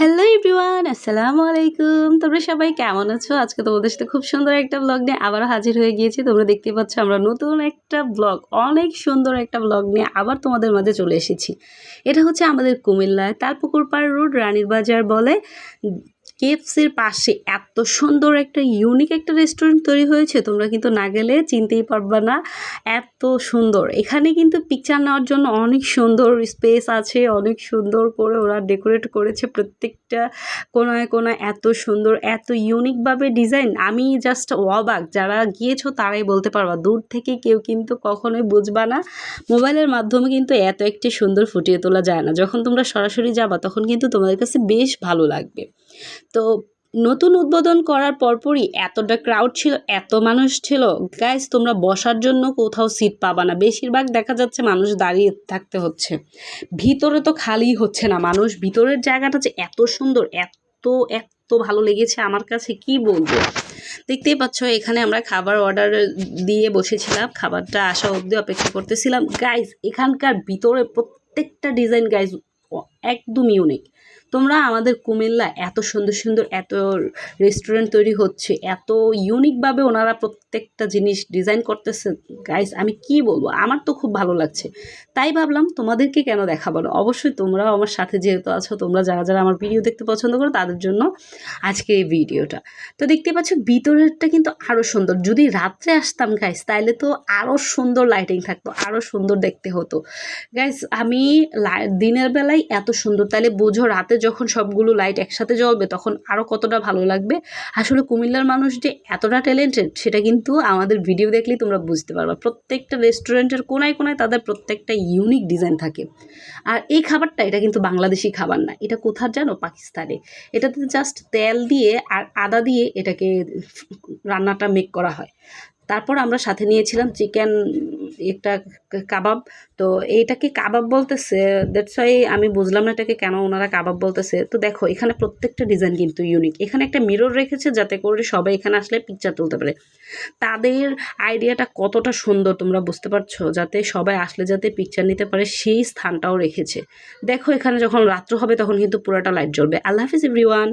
Hello everyone আসসালামু আলাইকুম তোমরা সবাই কেমন আছো? আজকে তোমাদের সাথে খুব সুন্দর একটা ব্লগ নিয়ে আবারও হাজির হয়ে গিয়েছি। তোমরা দেখতে পাচ্ছ আমরা নতুন একটা ব্লগ অনেক সুন্দর একটা ব্লগ নিয়ে আবার তোমাদের মাঝে চলে এসেছি। এটা হচ্ছে আমাদের কুমিল্লায় তালপুকুর পাড় রোড, রানীর বাজার বলে। কেএফসির পাশে এত সুন্দর একটা ইউনিক একটা রেস্টুরেন্ট তৈরি হয়েছে, তোমরা কিন্তু না গেলে চিনতেই পারবে না। এত সুন্দর। এখানে কিন্তু পিকচার নেওয়ার জন্য অনেক সুন্দর স্পেস আছে, অনেক সুন্দর করে ওরা ডেকোরেট করেছে প্রত্যেকটা কোনায় কোনায় এত সুন্দর, এত ইউনিকভাবে ডিজাইন আমি জাস্ট অবাক, যারা গিয়েছো তারাই বলতে পারবা, দূর থেকে কেউ কিন্তু কখনোই বুঝবা না। মোবাইলের মাধ্যমে কিন্তু এত একটি সুন্দর ফুটিয়ে তোলা যায় না। যখন তোমরা সরাসরি যাবা, তখন কিন্তু তোমাদের কাছে বেশ ভালো লাগবে। তো নতুন উদ্বোধন করার পরপরই এতটা ক্রাউড ছিল, এত মানুষ ছিল। গাইজ তোমরা বসার জন্য কোথাও সিট পাবা না। বেশিরভাগ দেখা যাচ্ছে মানুষ দাঁড়িয়ে থাকতে হচ্ছে। ভিতরে তো খালি হচ্ছে না মানুষ। ভিতরের জায়গাটা যে এত সুন্দর, এত এত ভালো লেগেছে আমার কাছে কি বলব? দেখতেই পাচ্ছ, এখানে আমরা খাবার অর্ডার দিয়ে বসেছিলাম। খাবারটা আসা অবধি অপেক্ষা করতেছিলাম। গাইজ এখানকার ভিতরে প্রত্যেকটা ডিজাইন গাইজ একদম ইউনিক তোমরা আমাদের কুমিল্লা এত সুন্দর সুন্দর এত রেস্টুরেন্ট তৈরি হচ্ছে, এত ইউনিকভাবে ওনারা প্রত্যেকটা জিনিস ডিজাইন করতেছে। গাইস আমি কি বলব? আমার তো খুব ভালো লাগছে। তাই ভাবলাম তোমাদেরকে কেন দেখাবো না? অবশ্যই তোমরাও আমার সাথে যেহেতু আছো, তোমরা যারা যারা আমার ভিডিও দেখতে পছন্দ করো, তাদের জন্য আজকে এই ভিডিওটা তো দেখতে পাচ্ছ, ভিতরেরটা কিন্তু আরও সুন্দর। যদি রাত্রে আসতাম গাইস তাইলে তো আরও সুন্দর লাইটিং থাকতো আরও সুন্দর দেখতে হতো। গাইস আমি দিনের বেলায় এত সুন্দর। তাহলে বোঝো রাতে যখন সবগুলো লাইট একসাথে জ্বলবে, তখন আরও কতটা ভালো লাগবে? আসলে কুমিল্লার মানুষ যে এতটা ট্যালেন্টেড সেটা কিন্তু আমাদের ভিডিও দেখলেই তোমরা বুঝতে পারবে। প্রত্যেকটা রেস্টুরেন্টের কোনায় কোনায় তাদের প্রত্যেকটা ইউনিক ডিজাইন থাকে। আর এই খাবারটা, এটা কিন্তু বাংলাদেশি খাবার না। এটা কোথার জানো? পাকিস্তানে। এটাতে জাস্ট তেল দিয়ে আর আদা দিয়ে এটাকে রান্নাটা মেক করা হয়। তারপর আমরা সাথে নিয়েছিলাম চিকেন একটা কাবাব। তো এইটাকে কাবাব বলতেছে দ্যাটস ওয়াই আমি বুঝলাম না এটাকে কেন ওনারা কাবাব বলতেছে। তো দেখো, এখানে প্রত্যেকটা ডিজাইন কিন্তু ইউনিক এখানে একটা মিরর রেখেছে যাতে করে সবাই এখানে আসলে পিকচার তুলতে পারে। তাদের আইডিয়াটা কতটা সুন্দর তোমরা বুঝতে পারছ? যাতে সবাই আসলে যাতে পিকচার নিতে পারে, সেই স্থানটাও রেখেছে। দেখো, এখানে যখন রাত্র হবে তখন কিন্তু পুরোটা লাইট জ্বলবে। আল্লাহ হাফিজ এভরিওয়ান